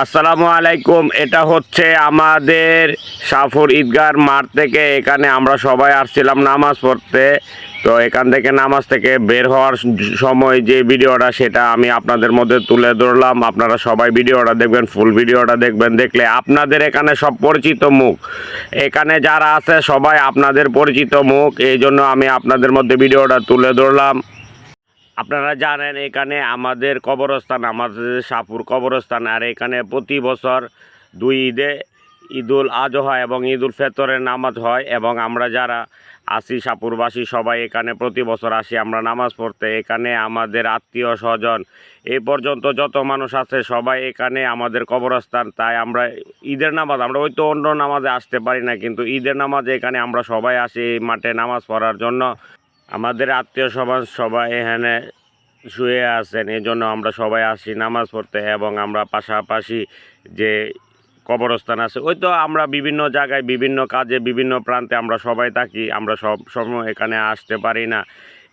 আসসালামু আলাইকুম, এটা হচ্ছে আমাদের সাফর ঈদগার মাঠ থেকে। এখানে আমরা সবাই আসছিলাম নামাজ পড়তে। তো এখান থেকে নামাজ থেকে বের হওয়ার সময় যে ভিডিওটা, সেটা আমি আপনাদের মধ্যে তুলে ধরলাম। আপনারা সবাই ভিডিওটা দেখবেন, ফুল ভিডিওটা দেখবেন। দেখলে আপনাদের এখানে সব পরিচিত মুখ। এখানে যারা আছে, সবাই আপনাদের পরিচিত মুখ। এই জন্য আমি আপনাদের মধ্যে ভিডিওটা তুলে ধরলাম। আপনারা জানেন, এখানে আমাদের কবরস্থান, আমাদের সাপুর কবরস্থান, আর এখানে প্রতি বছর দুই ঈদে ঈদুল আজহা এবং ঈদুল ফেতরের নামাজ হয় এবং আমরা যারা আসি সাপুরবাসী সবাই এখানে প্রতি বছর আসি, আমরা নামাজ পড়তে। এখানে আমাদের আত্মীয় স্বজন এই পর্যন্ত যত মানুষ আছে সবাই এখানে আমাদের কবরস্থান, তাই আমরা ঈদের নামাজ, আমরা ওই তো অন্য নামাজে আসতে পারি না, কিন্তু ঈদের নামাজে এখানে আমরা সবাই আসি এই মাঠে নামাজ পড়ার জন্য। আমাদের আত্মীয় সমাজ সবাই এখানে শুয়ে আছেন এই জন্য আমরা সবাই আসি, নামাজ পড়তে এবং আমরা পাশাপাশি যে কবরস্থান আছে, ওই তো আমরা বিভিন্ন জায়গায়, বিভিন্ন কাজে, বিভিন্ন প্রান্তে আমরা সবাই থাকি, আমরা সব সময় এখানে আসতে পারি না।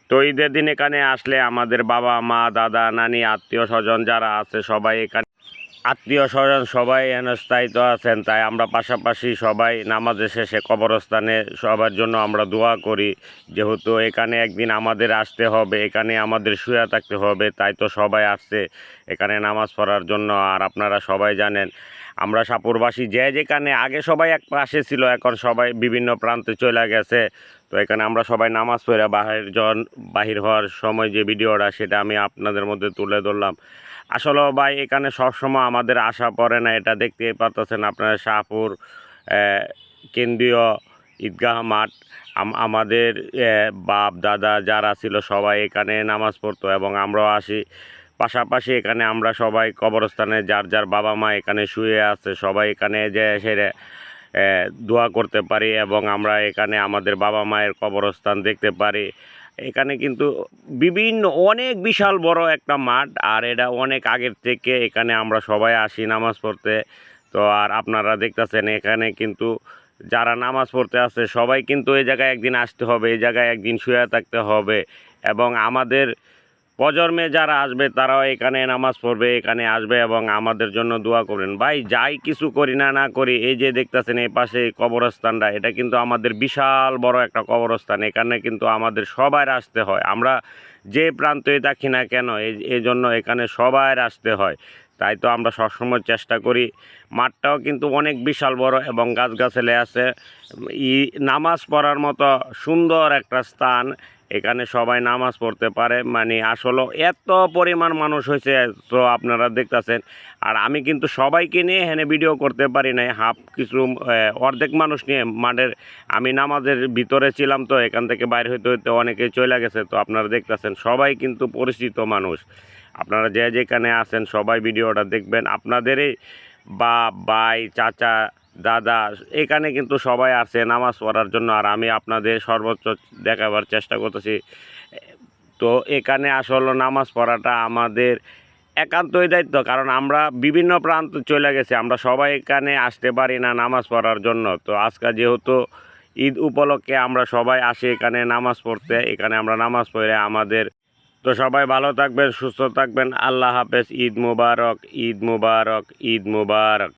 তো ঈদের দিন এখানে আসলে আমাদের বাবা, মা, দাদা, নানি, আত্মীয় স্বজন যারা আছে, সবাই এখানে আত্মীয় স্বজন সবাই এখানে স্থায়িত আছেন, তাই আমরা পাশাপাশি সবাই নামাজের শেষে কবরস্থানে সবার জন্য আমরা দোয়া করি। যেহেতু এখানে একদিন আমাদের আসতে হবে, এখানে আমাদের শুয়ে থাকতে হবে, তাই তো সবাই আসছে এখানে নামাজ পড়ার জন্য। আর আপনারা সবাই জানেন, আমরা সাপুরবাসী যে যেখানে, আগে সবাই এক পাশে ছিল, এখন সবাই বিভিন্ন প্রান্তে চলে গেছে। তো এখানে আমরা সবাই নামাজ পড়ে বাহির জন বাহির হওয়ার সময় যে ভিডিওটা, সেটা আমি আপনাদের মধ্যে তুলে ধরলাম। আসলে ভাই, এখানে সবসময় আমাদের আশা পড়ে না, এটা দেখতে পাচ্ছেন আপনারা শাহপুর কেন্দ্রীয় ঈদগাহ মাঠ। আমাদের বাপ, দাদা যারা ছিল সবাই এখানে নামাজ পড়তো এবং আমরাও আসি। পাশাপাশি এখানে আমরা সবাই কবরস্থানে, যার যার বাবা মা এখানে শুয়ে আছে, সবাই এখানে যে সেরে দোয়া করতে পারি এবং আমরা এখানে আমাদের বাবা মায়ের কবরস্থান দেখতে পারি। এখানে কিন্তু বিভিন্ন, অনেক বিশাল বড় একটা মাঠ, আর এটা অনেক আগের থেকে এখানে আমরা সবাই আসি নামাজ পড়তে। তো আর আপনারা দেখতেছেন এখানে কিন্তু যারা নামাজ পড়তে আসে, সবাই কিন্তু এই জায়গায় একদিন আসতে হবে এই জায়গায় একদিন শুয়ে থাকতে হবে। এবং আমাদের প্রজন্মে যারা আসবে, তারাও এখানে নামাজ পড়বে, এখানে আসবে এবং আমাদের জন্য দোয়া করবেন। ভাই, যাই কিছু করি না না করি, এই যে দেখতেছেন এই পাশে কবরস্থানটা, এটা কিন্তু আমাদের বিশাল বড় একটা কবরস্থান। এখানে কিন্তু আমাদের সবার আসতে হয়। আমরা যে প্রান্তে থাকি না কেন, এই জন্য এখানে সবার আসতে হয়। তাই তো আমরা সবসময় চেষ্টা করি। মাঠটাও কিন্তু অনেক বিশাল বড় এবং গাছগাছালি আছে। ই, নামাজ পড়ার মতো সুন্দর একটা স্থান। এখানে সবাই নামাজ পড়তে পারে মানে আসলে এত পরিমাণ মানুষ হয়েছে, তো আপনারা দেখতেছেন। আর আমি কিন্তু সবাইকে নিয়ে এখানে ভিডিও করতে পারি নাই, হাফ কিছু অর্ধেক মানুষ নিয়ে মাঠের, আমি নামাজের ভিতরে ছিলাম তো, এখান থেকে বাইরে হইতে হইতে অনেকে চলে গেছে, তো আপনারা দেখতেছেন, সবাই কিন্তু পরিচিত মানুষ। আপনারা যে যেখানে আছেন সবাই ভিডিওটা দেখবেন। আপনাদেরই বা ভাই, চাচা দাদা, এখানে কিন্তু সবাই আছে, নামাজ পড়ার জন্য, আর আমি আপনাদের সর্বোচ্চ দেখাবার চেষ্টা করতেছি। তো এখানে আসলে নামাজ পড়াটা আমাদের একান্তই দায়িত্ব, কারণ আমরা বিভিন্ন প্রান্ত চলে গেছি, আমরা সবাই এখানে আসতে পারি না নামাজ পড়ার জন্য। তো আজকে যেহেতু ঈদ উপলক্ষে আমরা সবাই আসি এখানে নামাজ পড়তে, এখানে আমরা নামাজ পড়ে আমাদের, তো সবাই ভালো থাকবেন, সুস্থ থাকবেন। আল্লাহ হাফেজ, ঈদ মুবারক ঈদ মুবারক ঈদ মুবারক।